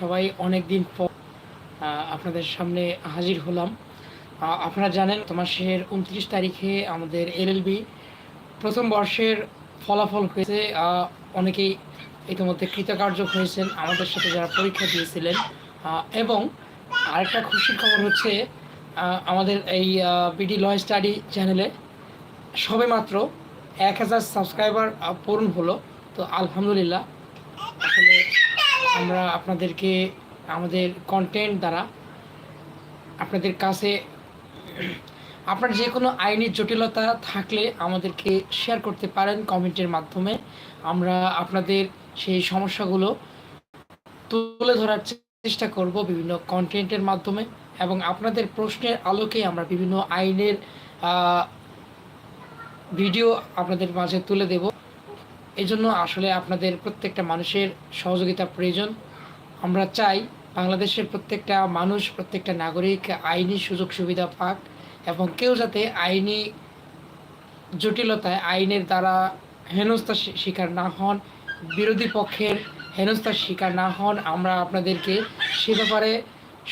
সবাই অনেক দিন পর আপনাদের সামনে হাজির হলাম। আপনারা জানেন, মাসের উনত্রিশ তারিখে আমাদের এলএলবি প্রথম বর্ষের ফলাফল হয়েছে অনেকেই ইতিমধ্যে কৃতকার্য হয়েছেন, আমাদের সাথে যারা পরীক্ষা দিয়েছিলেন এবং আরেকটা খুশির খবর হচ্ছে আমাদের এই বিডি ল স্টাডি চ্যানেলে সবে মাত্র এক হাজার সাবস্ক্রাইবার পূরণ হলো। তো আলহামদুলিল্লাহ, আসলে আমরা আপনাদেরকে আমাদের কন্টেন্ট দ্বারা আপনাদের কাছে আপনার যে কোনো আইনি জটিলতা থাকলে আমাদেরকে শেয়ার করতে পারেন কমেন্টের মাধ্যমে। আমরা আপনাদের সেই সমস্যাগুলো তুলে ধরার চেষ্টা করব বিভিন্ন কন্টেন্টের মাধ্যমে এবং আপনাদের প্রশ্নের আলোকে আমরা বিভিন্ন আইনের ভিডিও আপনাদের মাঝে তুলে দেব। এই জন্য আসলে আপনাদের প্রত্যেকটা মানুষের সহযোগিতা প্রয়োজন। আমরা চাই বাংলাদেশের প্রত্যেকটা মানুষ, প্রত্যেকটা নাগরিক আইনি সুযোগ সুবিধা পাক এবং কেউ যাতে আইনি জটিলতায় আইনের দ্বারা হেনস্থার শিকার না হন, বিরোধী পক্ষের হেনস্থার শিকার না হন, আমরা আপনাদেরকে সে ব্যাপারে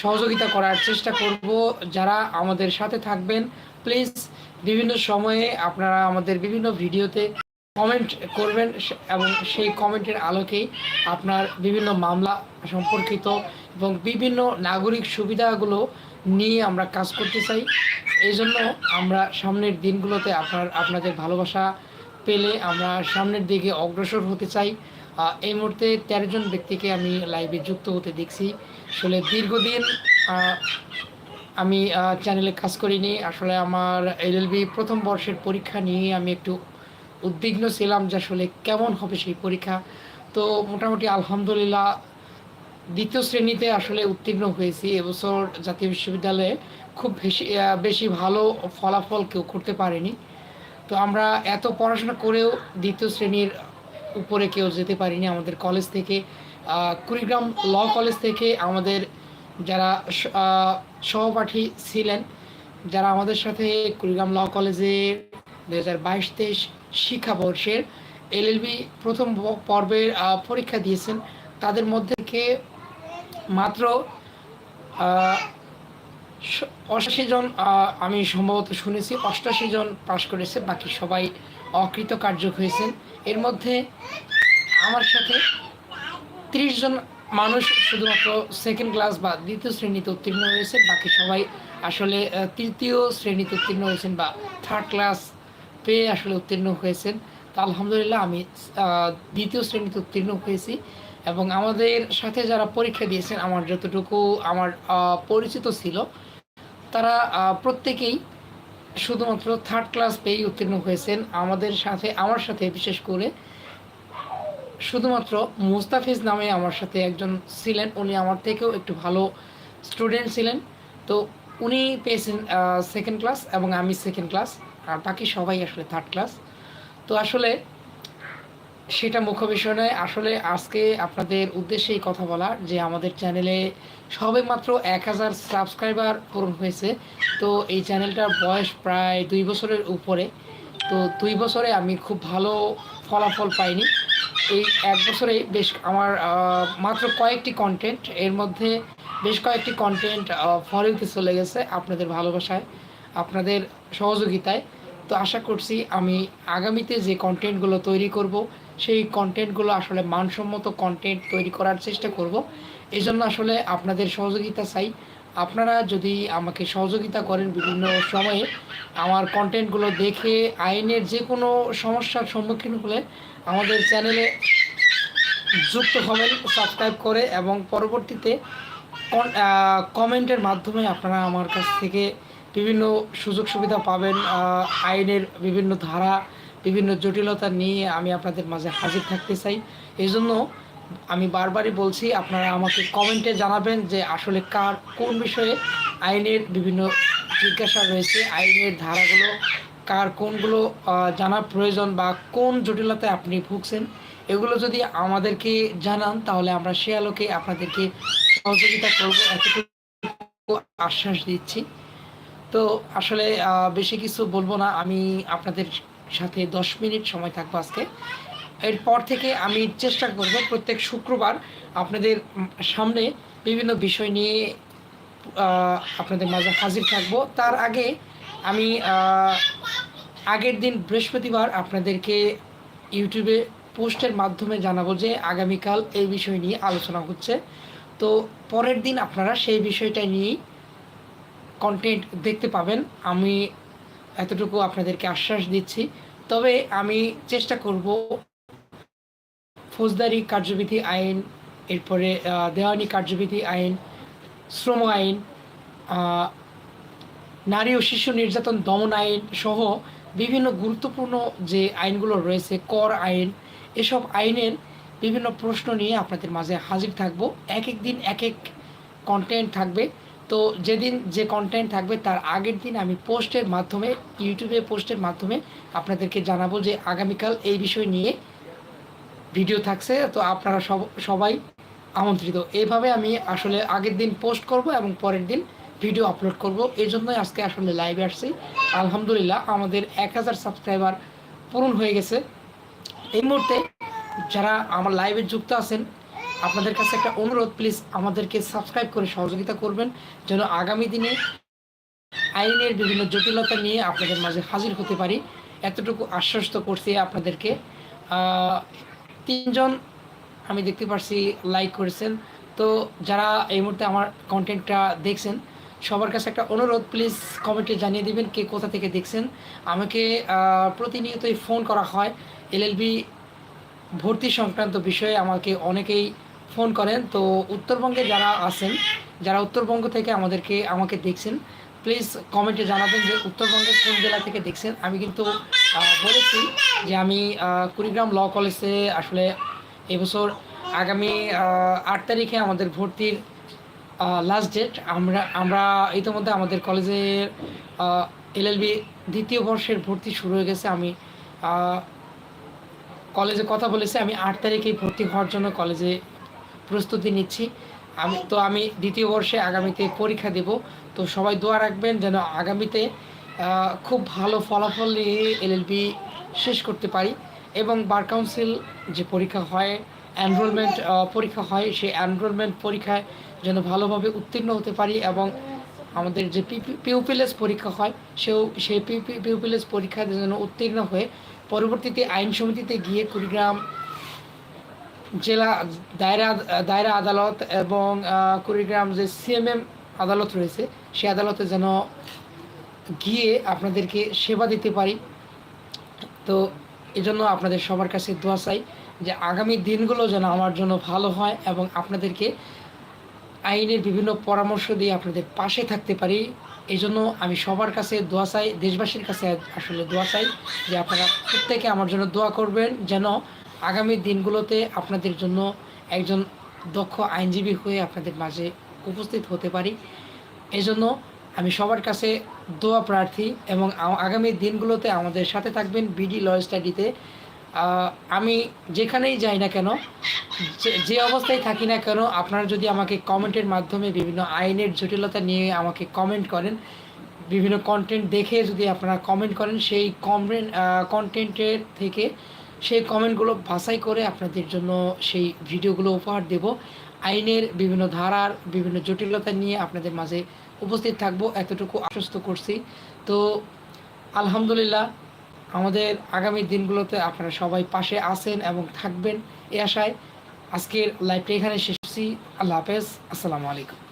সহযোগিতা করার চেষ্টা করব। যারা আমাদের সাথে থাকবেন, প্লিজ বিভিন্ন সময়ে আপনারা আমাদের বিভিন্ন ভিডিওতে কমেন্ট করবেন এবং সেই কমেন্টের আলোকেই আপনার বিভিন্ন মামলা সম্পর্কিত এবং বিভিন্ন নাগরিক সুবিধাগুলো নিয়ে আমরা কাজ করতে চাই। এই জন্য আমরা সামনের দিনগুলোতে আপনার আপনাদের ভালোবাসা পেলে আমরা সামনের দিকে অগ্রসর হতে চাই। এই মুহূর্তে তেরো জন ব্যক্তিকে আমি লাইভে যুক্ত হতে দেখছি। আসলে দীর্ঘদিন আমি চ্যানেলে কাজ করিনি। আসলে আমার এলএলবি প্রথম বর্ষের পরীক্ষা নিয়ে আমি একটু উদ্বিগ্ন ছিলাম যে আসলে কেমন হবে সেই পরীক্ষা। তো মোটামুটি আলহামদুলিল্লাহ দ্বিতীয় শ্রেণীতে আসলে উত্তীর্ণ হয়েছি। এবছর জাতীয় বিশ্ববিদ্যালয়ে খুব বেশি বেশি ভালো ফলাফল কেউ করতে পারেনি। তো আমরা এত পড়াশোনা করেও দ্বিতীয় শ্রেণির উপরে কেউ যেতে পারিনি আমাদের কলেজ থেকে। কুড়িগ্রাম ল কলেজ থেকে আমাদের যারা সহপাঠী ছিলেন, যারা আমাদের সাথে কুড়িগ্রাম ল কলেজে দু হাজার বাইশ, তেইশ শিক্ষাবর্ষের এলএলবি প্রথম পর্বের পরীক্ষা দিয়েছেন। তাদের মধ্যে থেকে মাত্র অষ্টাশি জন আমি সম্ভবত শুনেছি, অষ্টাশি জন পাশ করেছে, বাকি সবাই অকৃতকার্য হয়েছেন। এর মধ্যে আমার সাথে তিরিশ জন মানুষ শুধুমাত্র সেকেন্ড ক্লাস বা দ্বিতীয় শ্রেণীতে উত্তীর্ণ হয়েছে, বাকি সবাই আসলে তৃতীয় শ্রেণীতে উত্তীর্ণ হয়েছেন বা থার্ড ক্লাস পেয়ে আসলে উত্তীর্ণ হয়েছেন। তো আলহামদুলিল্লাহ আমি দ্বিতীয় শ্রেণীতে উত্তীর্ণ হয়েছি এবং আমাদের সাথে যারা পরীক্ষা দিয়েছেন, আমার যতটুকু আমার পরিচিত ছিল, তারা প্রত্যেকেই শুধুমাত্র থার্ড ক্লাস পেয়েই উত্তীর্ণ হয়েছেন। আমাদের সাথে, আমার সাথে বিশেষ করে শুধুমাত্র মুস্তাফিজ নামে আমার সাথে একজন ছিলেন। উনি আমার থেকেও একটু ভালো স্টুডেন্ট ছিলেন। তো উনি পেয়েছেন সেকেন্ড ক্লাস এবং আমি সেকেন্ড ক্লাস আর বাকি সবাই আসলে থার্ড ক্লাস তো আসলে সেটা মুখ্য বিষয় নয়। আসলে আজকে আপনাদের উদ্দেশ্যেই কথা বলা যে আমাদের চ্যানেলে সবে মাত্র এক হাজার সাবস্ক্রাইবার পূরণ হয়েছে। তো এই চ্যানেলটার বয়স প্রায় দুই বছরের উপরে। তো দুই বছরে আমি খুব ভালো ফলাফল পাইনি। এই এক বছরে বেশ আমার মাত্র কয়েকটি কন্টেন্ট এর মধ্যে বেশ কয়েকটি কন্টেন্ট ফলোতে চলে গেছে আপনাদের ভালোবাসায়, আপনাদের সহযোগিতায়। তো আশা করছি আমি আগামীতে যে কন্টেন্টগুলো তৈরি করব, সেই কন্টেন্টগুলো আসলে মানসম্মত কন্টেন্ট তৈরি করার চেষ্টা করব। এই জন্য আসলে আপনাদের সহযোগিতা চাই। আপনারা যদি আমাকে সহযোগিতা করেন বিভিন্ন সময়ে, আমার কন্টেন্টগুলো দেখে, আইনের যে কোনো সমস্যার সম্মুখীন হলে আমাদের চ্যানেলে যুক্ত হবেন সাবস্ক্রাইব করে এবং পরবর্তীতে কমেন্টের মাধ্যমে আপনারা আমার কাছ থেকে বিভিন্ন সুযোগ সুবিধা পাবেন আইনের বিভিন্ন ধারা বিভিন্ন জটিলতা নিয়ে আমি আপনাদের মাঝে হাজির থাকতে চাই। এই জন্য আমি বারবারই বলছি আপনারা আমাকে কমেন্টে জানাবেন যে আসলে কার কোন বিষয়ে আইনের বিভিন্ন জিজ্ঞাসা রয়েছে আইনের ধারাগুলো কার কোনগুলো আহ, জানা প্রয়োজন বা কোন জটিলতায় আপনি ভুগছেন এগুলো যদি আমাদেরকে জানান তাহলে আমরা সে আলোকে আপনাদেরকে সহযোগিতা করব। এতটুকু আশ্বাস দিচ্ছি। তো আসলে বেশি কিছু বলব না। আমি আপনাদের সাথে দশ মিনিট সময় থাকব আজকে। এরপর থেকে আমি চেষ্টা করব প্রত্যেক শুক্রবার আপনাদের সামনে বিভিন্ন বিষয় নিয়ে আপনাদের মাঝে হাজির থাকব। তার আগে আমি আগের দিন বৃহস্পতিবার আপনাদেরকে ইউটিউবে পোস্টের মাধ্যমে জানাব যে আগামীকাল এই বিষয় নিয়ে আলোচনা হচ্ছে। তো পরের দিন আপনারা সেই বিষয়টা নিয়েই কন্টেন্ট দেখতে পাবেন। আমি এতটুকু আপনাদেরকে আশ্বাস দিচ্ছি। তবে আমি চেষ্টা করব ফৌজদারি কার্যবিধি আইন, এরপরে দেওয়ানি কার্যবিধি আইন, শ্রম আইন নারী ও শিশু নির্যাতন দমন আইন সহ বিভিন্ন গুরুত্বপূর্ণ যে আইনগুলো রয়েছে, কর আইন, এসব আইনের বিভিন্ন প্রশ্ন নিয়ে আপনাদের মাঝে হাজির থাকব। এক এক দিন এক এক কন্টেন্ট থাকবে। তো যেদিন যে কন্টেন্ট থাকবে তার আগের দিন আমি পোস্টের মাধ্যমে, ইউটিউবে পোস্টের মাধ্যমে আপনাদেরকে জানাব যে আগামীকাল এই বিষয় নিয়ে ভিডিও থাকছে। তো আপনারা সব, সবাই আমন্ত্রিত। এইভাবে আমি আসলে আগের দিন পোস্ট করব এবং পরের দিন ভিডিও আপলোড করব। এই জন্যই আজকে আসলে লাইভে আসছি। আলহামদুলিল্লাহ আমাদের এক হাজার সাবস্ক্রাইবার পূরণ হয়ে গেছে। এই মুহূর্তে যারা আমার লাইভে যুক্ত আছেন আপনাদের কাছে একটা অনুরোধ প্লিজ আমাদেরকে সাবস্ক্রাইব করে সহযোগিতা করবেন, যেন আগামী দিনে আইনের বিভিন্ন জটিলতা নিয়ে আপনাদের মাঝে হাজির হতে পারি। এতটুকু আশ্বস্ত করছি আপনাদেরকে। তিনজন আমি দেখতে পারছি লাইক করেছেন। তো যারা এই মুহূর্তে আমার কন্টেন্টটা দেখছেন, সবার কাছে একটা অনুরোধ প্লিজ কমেন্টে জানিয়ে দিবেন কে কোথা থেকে দেখছেন। আমাকে প্রতিনিয়তই ফোন করা হয়। এলএলবি ভর্তি সংক্রান্ত বিষয়ে আমাকে অনেকেই ফোন করেন। তো উত্তরবঙ্গে যারা আছেন, যারা উত্তরবঙ্গ থেকে আমাদেরকে, আমাকে দেখছেন প্লিজ কমেন্টে জানাবেন যে উত্তরবঙ্গের কোন জেলা থেকে দেখছেন। আমি কিন্তু বলেছি যে আমি কুড়িগ্রাম ল কলেজে আসলে এবছর আগামী আট তারিখে আমাদের ভর্তির লাস্ট ডেট আমরা আমরা ইতিমধ্যে আমাদের কলেজের এলএলবি দ্বিতীয় বর্ষের ভর্তি শুরু হয়ে গেছে। আমি কলেজে কথা বলেছি। আমি আট তারিখেই ভর্তি হওয়ার জন্য কলেজে প্রস্তুতি নিচ্ছি। আমি তো আমি দ্বিতীয় বর্ষে আগামীতে পরীক্ষা দেব। তো সবাই দোয়া রাখবেন যেন আগামীতে খুব ভালো ফলাফল নিয়ে এলএলবি শেষ করতে পারি এবং বার কাউন্সিল যে পরীক্ষা হয় এনরোলমেন্ট পরীক্ষা হয়, সেই এনরোলমেন্ট পরীক্ষায় যেন ভালোভাবে উত্তীর্ণ হতে পারি এবং আমাদের যে পিউপিএলএস পরীক্ষা হয়, সেও সেই পিউপিএলএস পরীক্ষায় যেন উত্তীর্ণ হয়ে পরবর্তীতে আইন সমিতিতে গিয়ে কুড়িগ্রাম জেলা দায়রা দায়রা আদালত এবং কুড়িগ্রাম যে সিএমএম আদালত রয়েছে, সেই আদালতে যেন গিয়ে আপনাদেরকে সেবা দিতে পারি। তো এজন্য আপনাদের সবার কাছে দোয়া চাই যে আগামী দিনগুলো যেন আমার জন্য ভালো হয় এবং আপনাদেরকে আইনের বিভিন্ন পরামর্শ দিয়ে আপনাদের পাশে থাকতে পারি। এই জন্য আমি সবার কাছে দোয়া চাই, দেশবাসীর কাছে আসলে দোয়া চাই যে আপনারা প্রত্যেকে আমার জন্য দোয়া করবেন যেন আগামী দিনগুলোতে আপনাদের জন্য একজন দক্ষ আইনজীবী হয়ে আপনাদের মাঝে উপস্থিত হতে পারি। এই জন্য আমি সবার কাছে দোয়া প্রার্থী এবং আগামী দিনগুলোতে আমাদের সাথে থাকবেন বিডি ল স্টাডিতে। আমি যেখানেই যাই না কেন, যে অবস্থায় থাকি না কেন, আপনারা যদি আমাকে কমেন্টের মাধ্যমে বিভিন্ন আইনের জটিলতা নিয়ে আমাকে কমেন্ট করেন, বিভিন্ন কন্টেন্ট দেখে যদি আপনারা কমেন্ট করেন, সেই কমেন্ট কন্টেন্টের থেকে সেই কমেন্টগুলো বাছাই করে আপনাদের জন্য সেই ভিডিওগুলো উপহার দেব। আইনের বিভিন্ন ধারার বিভিন্ন জটিলতা নিয়ে আপনাদের মাঝে উপস্থিত থাকব। এতটুকু আশ্বস্ত করছি। তো আলহামদুলিল্লাহ, আমাদের আগামী দিনগুলোতে আপনারা সবাই পাশে আছেন এবং থাকবেন এ আশায়। আজকের লাইভটা এখানে শেষ করছি। আল্লাহ হাফেজ। আসসালামু আলাইকুম।